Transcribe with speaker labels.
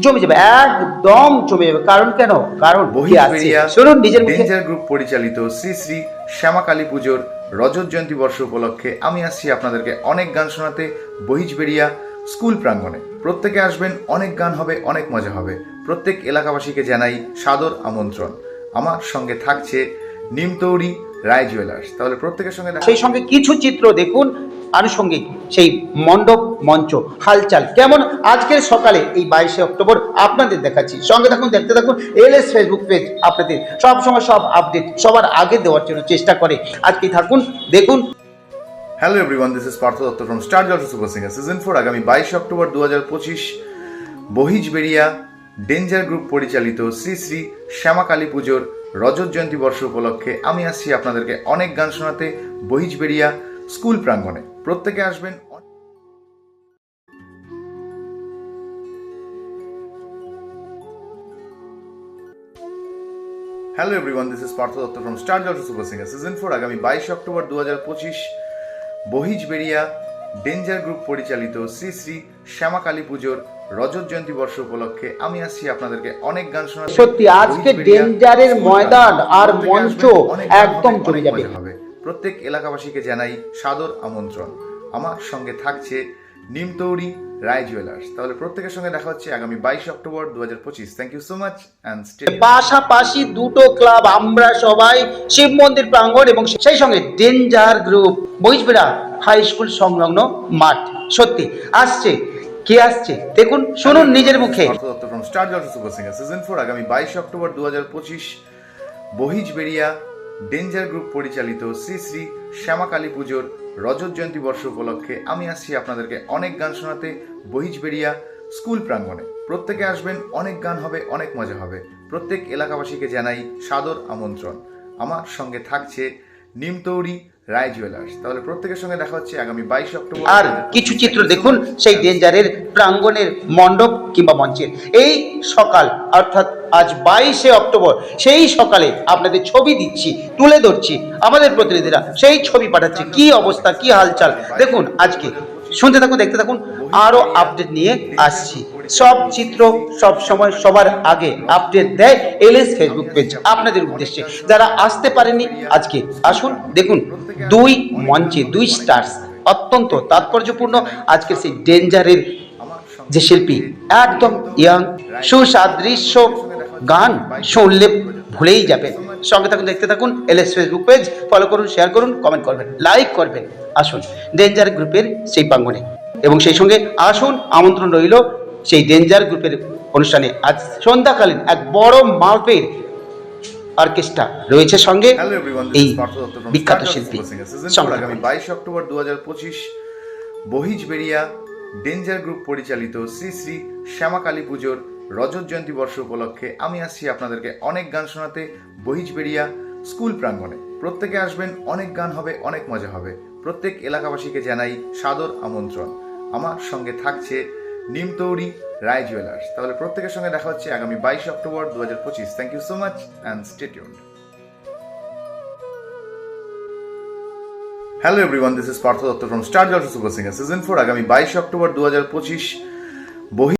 Speaker 1: জমে যাবে একদম জমে যাবে। কারণ কেন? কারণ শুনুন নিজের
Speaker 2: ডেঞ্জার গ্রুপ পরিচালিত শ্রী শ্রী শ্যামাকালী পুজোর রজত জয়ন্তী বর্ষ উপলক্ষে আমি আসছি আপনাদেরকে অনেক গান শোনাতে বহিজবেরিয়া স্কুল প্রাঙ্গণে। প্রত্যেকে আসবেন অনেক গান হবে অনেক মজা হবে। প্রত্যেক এলাকাবাসীকে জানাই সাদর আমন্ত্রণ। আমার সঙ্গে থাকছে নিমতৌরি রায় জুয়েলার্স। তাহলে প্রত্যেকের সঙ্গে
Speaker 1: সেই সঙ্গে কিছু চিত্র দেখুন আনুষঙ্গিক সেই মণ্ডপ মঞ্চ হালচাল। কেমন? আজকের সকালে এই বাইশে অক্টোবর আপনাদের দেখাচ্ছি। সঙ্গে থাকুন দেখতে থাকুন এল এস ফেসবুক পেজ আপনাদের। সব সময় সব আপডেট সবার আগে দেওয়ার জন্য চেষ্টা করে। আজকে থাকুন দেখুন।
Speaker 2: Hello everyone this is Partha Dutta from Star Jalsha super singer season four আগামী বাইশে অক্টোবর দু হাজার পঁচিশ বহিজবেরিয়া ডেঞ্জার গ্রুপ পরিচালিত শ্রী শ্রী শ্যামাকালী পুজোর রজত জয়ন্তী বর্ষ উপলক্ষে আমি আসছি আপনাদেরকে অনেক গান শোনাতে বহিজবেরিয়া স্কুল প্রাঙ্গণে। প্রত্যেকে আসবেন hello everyone this is Partha Dutta from Star Jalsha super singer season four আগামী বাইশে অক্টোবর দু হাজার পঁচিশ বহিজবেরিয়া ডেঞ্জার গ্রুপ পরিচালিত শ্রী শ্রী শ্যামাকালী পুজোর রজত জয়ন্তী বর্ষ উপলক্ষে আমি আসছি আপনাদেরকে অনেক গান শোনাতে
Speaker 1: সত্যি আজকে ডেঞ্জারের ময়দান আর মঞ্চ একদম
Speaker 2: অনেক
Speaker 1: যাবে।
Speaker 2: হবে। প্রত্যেক এলাকাবাসীকে জানাই সাদর আমন্ত্রণ। আমার সঙ্গে থাকছে নিমতৌরি রায় জুয়েলার্স তাহলে প্রত্যেকের সঙ্গে দেখা হচ্ছে আগামী বাইশ অক্টোবর দু হাজার পঁচিশ থ্যাংক ইউ সো মাচ
Speaker 1: পাশাপাশি দুটো ক্লাব আমরা সবাই শিব মন্দির প্রাঙ্গণ এবং সেই সঙ্গে danger group Boijbera high school সংলগ্ন মাঠ। সত্যি আসছে কে আসছে? দেখুন, শুনুন নিজের মুখে।
Speaker 2: Star Jalsha super singer season four আগামী বাইশে অক্টোবর দু হাজার পঁচিশ বহিজবেরিয়া ডেঞ্জার গ্রুপ পরিচালিত শ্রী শ্রী শ্যামাকালী পুজোর রজত জয়ন্তী বর্ষ উপলক্ষে আমি আসছি আপনাদেরকে অনেক গান শোনাতে বহিজবেরিয়া স্কুল প্রাঙ্গণে। প্রত্যেকে আসবেন, অনেক গান হবে, অনেক মজা হবে। প্রত্যেক এলাকাবাসীকে জানাই সাদর আমন্ত্রণ। আমার সঙ্গে থাকছে নিমতৌরি রায় জুয়েলার্স তাহলে প্রত্যেকের সঙ্গে দেখা হচ্ছে আগামী বাইশে অক্টোবর।
Speaker 1: আর কিছু চিত্র দেখুন সেই ডেঞ্জারের প্রাঙ্গণের মণ্ডপ কিংবা মঞ্চের। এই সকাল, অর্থাৎ আজ বাইশে অক্টোবর, সেই সকালে আপনাদের ছবি দিচ্ছি, তুলে ধরছি আমাদের প্রতিনিধিরা। সেই ছবি পাঠাচ্ছে, কি অবস্থা, কি হালচাল। দেখুন, আজকে শুনতে থাকুন, দেখতে থাকুন আরও আপডেট নিয়ে আসছি। সব চিত্র সব সময় সবার আগে আপডেট দেয় এলএস ফেসবুক পেজ আপনাদের উদ্দেশ্যে যারা আসতে পারেনি, আজকে আসুন, দেখুন, দুই মঞ্চে, দুই স্টার্স অত্যন্ত তাৎপর্যপূর্ণ। আজকে সেই ডেঞ্জারের যে শিল্পী, একদম ইয়াং সুসাদৃশ্য গান শুনলে ভুলেই যাবে সঙ্গে থাকুন, দেখতে থাকুন এলএস ফেসবুক পেজ ফলো করুন শেয়ার করুন কমেন্ট করবেন লাইক করবেন, আসুন। ডেঞ্জার গ্রুপের সেই প্রাঙ্গণে। এবং সেই সঙ্গে আসুন আমন্ত্রণ রইল সেই ডেঞ্জার গ্রুপের অনুষ্ঠানে। আজ সন্ধ্যাকালীন এক বড় মাপের অর্কেস্ট্রা রয়েছে সঙ্গে এই বিখ্যাত শিল্পী
Speaker 2: আগামী
Speaker 1: থাকুন।
Speaker 2: অক্টোবর দু হাজার পঁচিশ বহিজবেরিয়া ডেঞ্জার গ্রুপ পরিচালিত শ্রী শ্রী শ্যামাকালী পুজোর রজত জয়ন্তী বর্ষ উপলক্ষে আমি আসছি আপনাদেরকে অনেক গান শোনাতে বহিজবেরিয়া স্কুল প্রাঙ্গণে। প্রত্যেকে আসবেন অনেক গান হবে অনেক মজা হবে। প্রত্যেক এলাকাবাসীকে জানাই সাদর আমন্ত্রণ। আমার সঙ্গে থাকছে নিমতৌরি রায় জুয়েলার্স তাহলে প্রত্যেকের সঙ্গে দেখা হচ্ছে আগামী বাইশ অক্টোবর দু হাজার পঁচিশ। Thank you so much and stay tuned hello everyone this is Partha Dutta from Star Jalsha super singer season four আগামী বাইশে অক্টোবর দু হাজার পঁচিশ, বহি